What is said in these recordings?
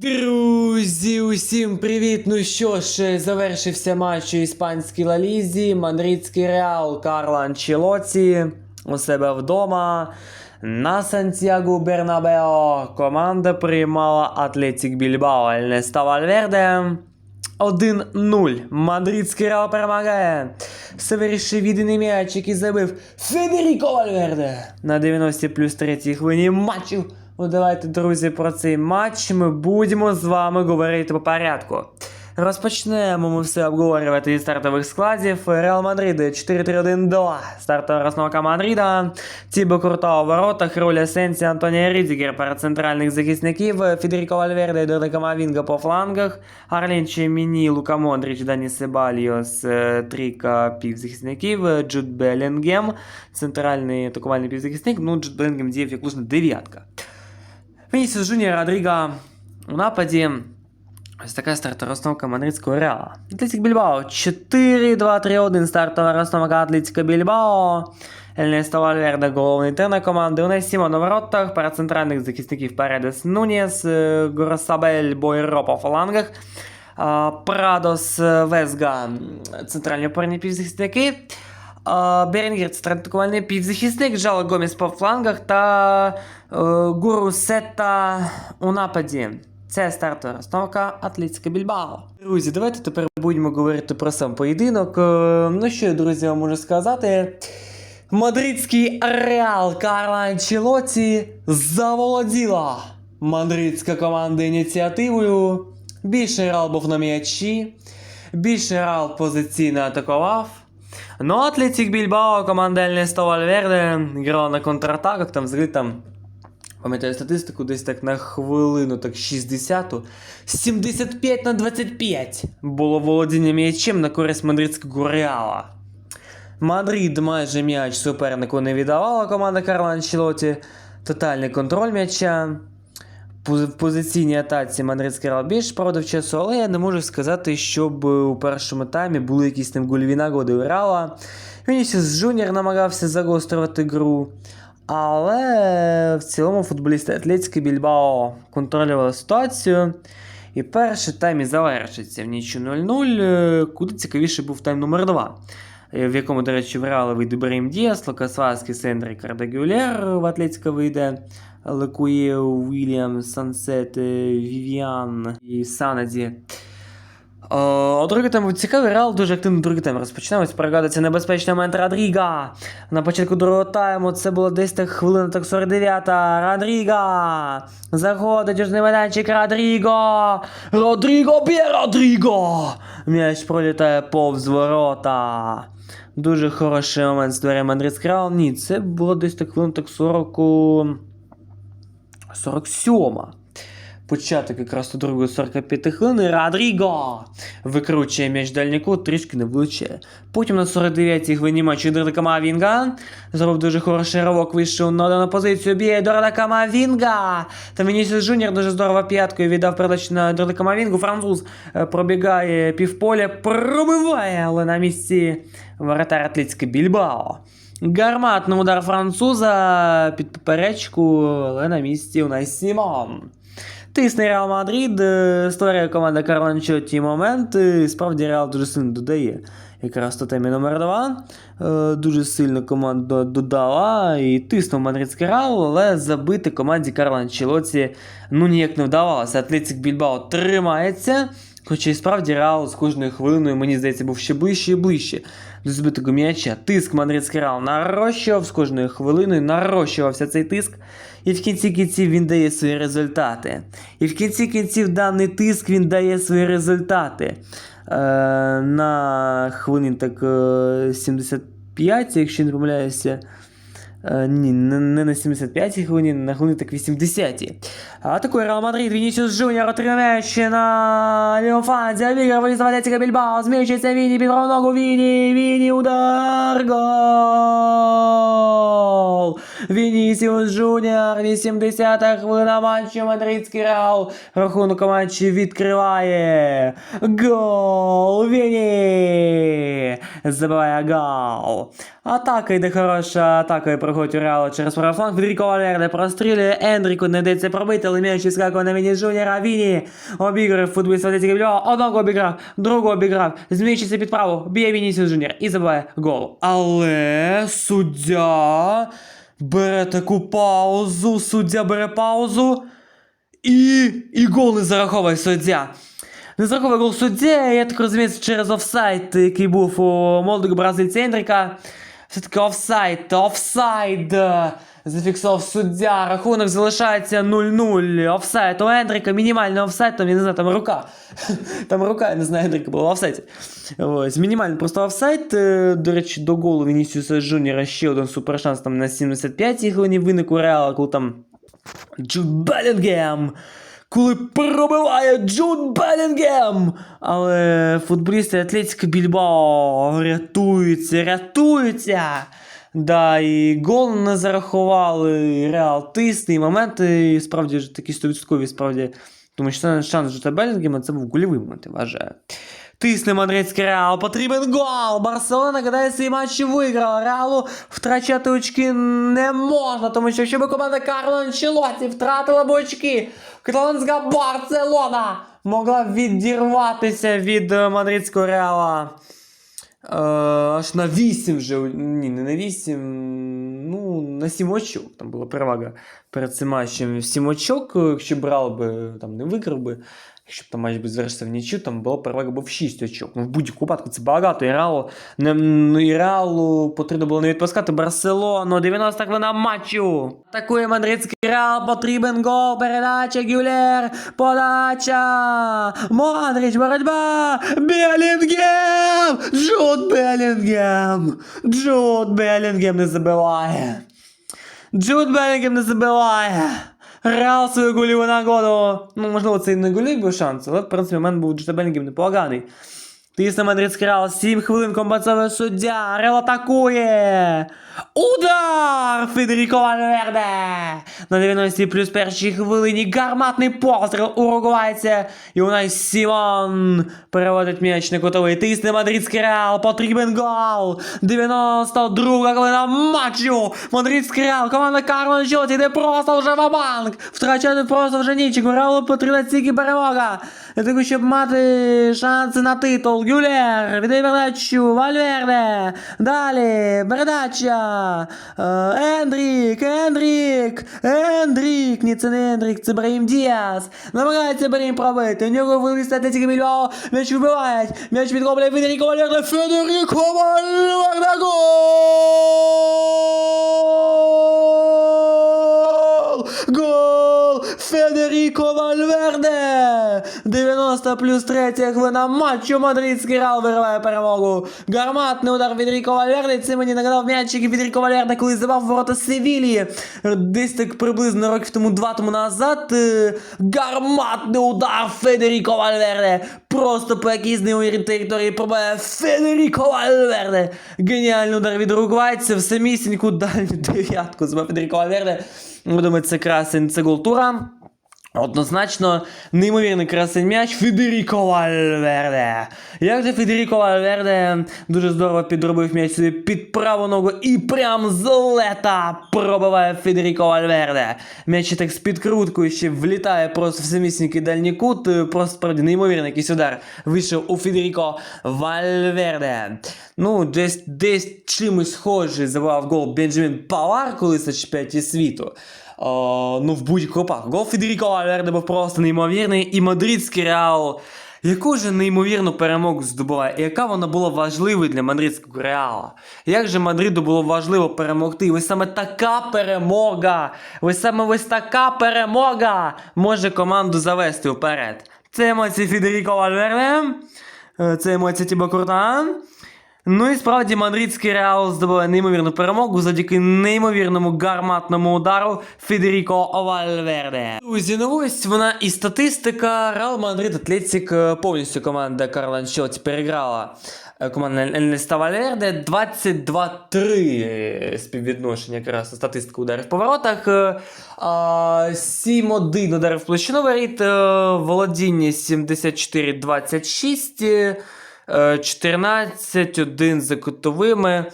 Друзі, усім привіт! Ну що ж, завершився матч у іспанській лалізі. Мадридський реал Карло Анчелоті у себе вдома. На Сантьяго Бернабео команда приймала Атлетік Більбао Ельнеста Вальверде. 1-0. Мадридський реал перемагає. Все єдиний м'яч, який забив Федеріко Вальверде на 90 плюс 3 хвилині матчу. Ну давайте, друзі, про цей матч ми будемо з вами говорити по порядку. Розпочнемо ми все обговорювати зі стартових складів. Реал Мадрид 4-3-1-2. Стартова розновка Мадрида. Тібо Курта у воротах, роль Асенсі, Антонія Рідзігер перед центральних захисників, Федеріко Вальверде і Дорде Камавінга по флангах, Арлін Чеміні, Лука Мондріч, Дані Себальос, е, трійка півзахисників, Джуд Белінгем, центральний атакувальний півзахисник, ну Джуд Белінгем діяв як лужна дев'ятка. Вінісіус Жуніор Родріга у нападі. Ось така стартова розстановка мадридського Реала. Атлетик Більбао 4-2-3-1 стартова розстановка Атлетика Більбао. Ельнесто Вальверде головний тренер команди. У нас Сімон на воротах, перед центральних захисників Передес Нуніс, е, Бойро по флангах. а, Прадос е, Везга, центральні опорні півзахисники. Берінгер центральний півзахисник, Жало Гоміс по флангах та е, Гуру Сета у нападі. Це стартова розстановка Атлетика Більбао. Друзі, давайте тепер будемо говорити про сам поєдинок. Е, Ну що, я, друзі, вам можу сказати. Мадридський Реал Карла Анчелоті заволоділа мадридська команда ініціативою. Більше Реал був на м'ячі, більше Реал позиційно атакував. Ну, Атлетик Більбао, команда Ельнесто Вальверде грала на контратаках, там взагалі там Пам'ятаю статистику, десь так на хвилину, так 60 75 на 25 було володіння м'ячем на користь мадридського реала. Мадрид майже м'яч супернику не віддавала команда Карла Анчелоті. Тотальний контроль м'яча. В позиційній атаці мадридський реал більш проводив часу, але я не можу сказати, щоб у першому таймі були якісь там гольові нагоди у Реала. Вінісіус Джуніор намагався загострювати гру. Але в цілому футболісти Атлетське Більбао контролювали ситуацію. І перший тайм і завершиться в нічу 0-0, е, куди цікавіше був тайм номер 2 в якому, до речі, в Реала вийде Брейм Діас, Лукас Васкіс, Ендрі Кардегюлер в Атлетська вийде, Лекує, Уільям, Сансет, е, Вівіан і Санаді. О, другий був цікавий, Реал дуже активно другий тайм розпочинав. Ось Пригадується небезпечний момент Родріга. На початку другого тайму це було десь так хвилина так 49-та. Родріга. Заходить у майданчик Родріго. Родріго б'є Родріго. М'яч пролітає повз ворота. Дуже хороший момент створює Мадридський Реал. Ні, це було десь так хвилин так 40... 47-ма. Початок якраз до другої 45 хвилини Родріго викручує м'яч дальніку, трішки не влучає. Потім на 49-й хвилині матчу Дорда Камавінга зробив дуже хороший ривок, вийшов на дану позицію, б'є Дорда Камавінга. Та Вінісіус Жуніор дуже здорово п'яткою віддав передачу на Дорда Камавінгу. Француз е, пробігає півполя, пробиває, але на місці воротар Атлетське Більбао. Гарматний удар француза під поперечку, але на місці у нас Сімон. Тисне Реал Мадрид, е, створює команда Карло Анчелотті момент. і Справді Реал дуже сильно додає. Якраз то темі номер 2 Е, Дуже сильно команда додала і тиснув мадридський Реал, але забити команді Карло Анчелотті ну ніяк не вдавалося. Атлетик Більбао тримається. Хоча і справді Реал з кожною хвилиною, мені здається, був ще ближче і ближче до збитого м'яча. Тиск мадридський Реал нарощував з кожною хвилиною, нарощувався цей тиск. І в кінці кінців він дає свої результати. І в кінці кінців даний тиск він дає свої результати. Е, на хвилин так е, 75, якщо не помиляюся. Е, ні, не, не на 75-й хвилині, на хвилини так 80-ті. Атакує Реал Мадрид, Вінісіус Джуніор отримує ще на Леофанзі, обіграв виїзд Валецька Більбао, зміщується Віні, під праву ногу Віні, Віні, удар, гол! Вінісіус Джуніор, 80-та хвилина матчу, Мадридський Реал, рахунок у матчі відкриває, гол, Віні, забиває гол. Атака йде хороша, атака проходить у Реала через правий фланг. Федеріко Валерде прострілює, Ендріку не дається пробити, але м'яч іскакує на Віні Джуніора. Віні обіграв футболіст Атлетіко Більбао, одного обіграв, другого обіграв, зміщиться під праву, б'є Вінісіус Джуніор і забиває гол. Але суддя бере таку паузу, суддя бере паузу і, і гол не зараховує суддя. Не зараховує гол суддя, я так розумію, через офсайд, який був у молодого бразильця Ендріка. Все-таки офсайд, офсайд. е, Зафіксував суддя. Рахунок залишається 0-0. Офсайд у Ендріка, мінімальний офсайд, там, я не знаю, там рука. Там рука, я не знаю, Ендріка була в офсайді. Ось, мінімальний просто офсайд. Е, До речі, до голу Вінісіуса Джуніора ще один супершанс там на 75-й хвилині виник у Реала, коли там Джуд Белінгем. Коли пробиває Джуд Белінгем. Але футболісти Атлетіко Більбао рятуються, рятуються. Да, і гол не зарахували. Реал тисне, і і справді такі 100% справді. Тому що шанс Джута Белінгема це був гольовий момент, я вважаю. Тисне мадридський Реал, потрібен гол! Барселона гадає свій матч виграла. Реалу втрачати очки не можна, тому що якщо б команда Карло Анчелоті втратила б очки, каталонська Барселона могла відірватися від е, мадридського Реала. Е, аж на 8 вже. Ні, не на 8. Ну, на 7 очок. Там була перевага перед цим матчем. 7 очок, е, якщо брав би, там не виграв би. Якщо б там матч завершився в нічю, там була перевага б в 6 очок. Ну, в будь-якому випадку це багато. І Реалу, не, ну, і Реалу потрібно було не відпускати Барселону. 90 хвилина матчу. Атакує мадридський Реал, потрібен гол, передача, Гюлер, подача, Модрич, боротьба, Белінгем, Джуд Белінгем, Джуд Белінгем не забиває. Джуд Белінгем не забиває. Реал свою гольову нагоду. Ну, можливо, це і не голів був шанс, але в принципі момент був Джуд непоганий. Тисне мадридський Реал, 7 хвилин компенсовує суддя, Реал атакує. Удар! Федеріко Вальверде! На 90 плюс першій хвилині гарматний постріл у нас Сімон переводить м'яч на кутовий. Тисне мадридський Реал, потрібен гол. 92 хвилина матчу. Мадридський Реал, команда Карло Анчелоті йде просто вже в банк. Втрачати просто вже нічого. Реалу потрібна тільки перемога. Для того, щоб мати шанси на титул. Гюлер, віддає передачу, Вальверде. Далі, передача. Е, Ендрік, Ендрік, Ендрік. Ні, це не Ендрік, це Брahim Діас. Намагається Брahim пробити. У нього виліз Атлетіко Більбао. М'яч вибивають. М'яч відкопляє Федеріко Вальверде. Федеріко Вальверде. Гол! Гол! Федеріко Вальверде! 90 плюс 3 хвилина матчу Мадридський Реал вириває перемогу. Гарматний удар Федеріко Вальверде. Це мені нагадав м'ячик Федеріко Вальверде, коли забав ворота Севілії. Десь так приблизно років тому два тому назад. Е, Гарматний удар Федеріко Вальверде. Просто по якійсь неймовірній території пробиває Федеріко Вальверде. Геніальний удар від уругвайця в самісіньку дальню дев'ятку. Забив Федеріко Вальверде. Я думаю, це красень, це гол тура. Однозначно, неймовірний красень м'яч Федеріко Вальверде. Як же Федеріко Вальверде дуже здорово підробив м'яч собі під праву ногу і прям з лета пробиває Федеріко Вальверде. М'яч так з підкруткою ще влітає просто в самісінький дальній кут. Просто справді неймовірний якийсь удар вийшов у Федеріко Вальверде. Ну, десь, десь чимось схожий забивав гол Бенджамін Павар колись на чемпіонаті світу. О, ну, в будь-якому випадку. Гол Федеріко Вальверде був просто неймовірний. І мадридський Реал, яку же неймовірну перемогу здобуває, і яка вона була важливою для мадридського Реала. Як же Мадриду було важливо перемогти? Ось саме така перемога, ось саме ось така перемога може команду завести вперед. Це емоції Федеріко Вальверде, е, це емоції Тібо Куртан. Ну і справді мадридський Реал здобує неймовірну перемогу завдяки неймовірному гарматному удару Федеріко Вальверде. Друзі, ну ось вона і статистика. Реал Мадрид Атлетик е, повністю команда Карла Анчелоті переграла. е, Команда Ельнеста Вальверде 22-3 співвідношення якраз статистика ударів по воротах. Е, а, 7-1 ударів в площину воріт, е, володіння 74-26. Е, 14, 1 за кутовими.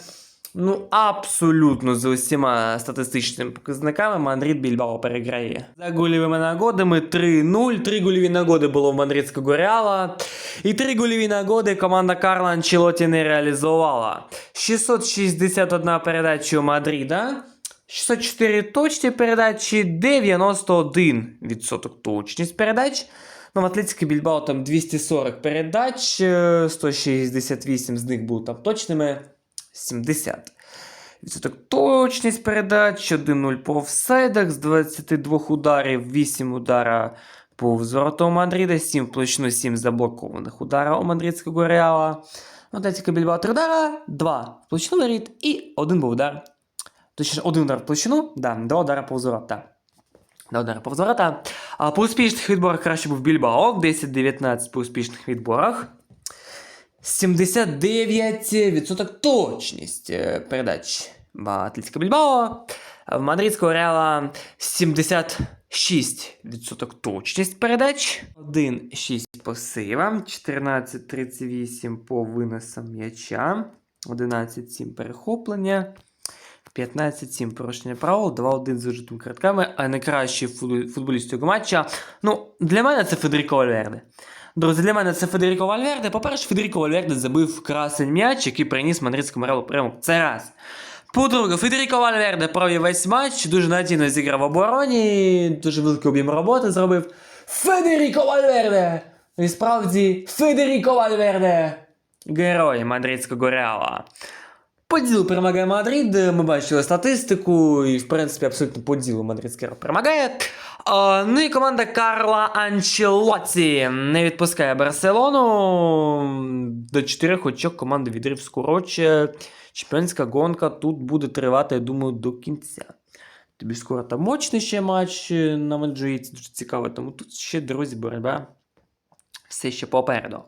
Ну, абсолютно з усіма статистичними показниками Мадрид Більбао переграє. За гольовими нагодами 3-0. Три гольові нагоди було в мадридського Реала. І три гольові нагоди команда Карла Анчелоті не реалізувала. 661 передача у Мадрида. 604 точні передачі, 91% точність передач. Ну, в Атлетико Більбао там 240 передач, е, 168 з них були там точними, 70. Відсоток точність передач, 1-0 по офсайдах, з 22 ударів, 8 удара по взвороду у Мадрида, 7 в площину, 7 заблокованих удара у мадридського Реала. Ну, Атлетико Більбао 3 удара, 2 в площину воріт і 1 був удар. Точніше, один удар в площину, да, два удара по взворота. Два удара по взворота. А по успішних відборах краще був Більбао, 10-19 по успішних відборах. 79% точність е, передач в Атлетико Більбао. В мадридського Реала 76% точність передач. 1-6 по сейвам, 14-38 по виносам м'яча, 11-7 перехоплення. 15-7 порушення правил, 2-1 з вижитими картками, а найкращий футбол- футболіст цього матча. Ну, для мене це Федеріко Вальверде. Друзі, для мене це Федеріко Вальверде. По-перше, Федеріко Вальверде забив красень м'яч, який приніс мадридському реалу перемогу. Це раз. По-друге, Федеріко Вальверде провів весь матч, дуже надійно зіграв в обороні, дуже великий об'єм роботи зробив. Федеріко Вальверде! І справді, Федеріко Вальверде! Герой мадридського реала. По ділу перемагає Мадрид. Ми бачили статистику, і в принципі абсолютно по ділу мадридський Реал перемагає. А, ну і команда Карла Анчелоті не відпускає Барселону. До чотирьох очок команда відрив скорочує. Чемпіонська гонка тут буде тривати, я думаю, до кінця. Тобі скоро там мощний ще матч е, на Маджиці, дуже цікаво, тому тут ще, друзі, боротьба все ще попереду.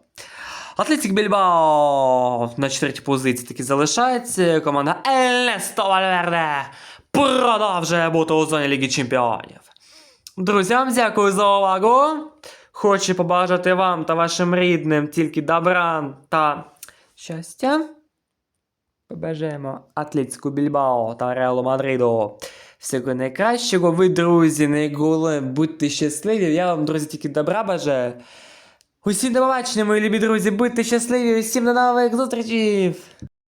Атлетик Більбао на четвертій позиції таки залишається. Команда Елесто Вальверде продовжує бути у зоні Ліги Чемпіонів. Друзям, дякую за увагу. Хочу побажати вам та вашим рідним тільки добра та щастя. Побажаємо Атлетику Більбао та Реалу Мадриду. Всього найкращого. Ви, друзі, найголовніше, будьте щасливі. Я вам, друзі, тільки добра бажаю. Усім до побачення, мої любі друзі, будьте щасливі, усім до нових зустрічей!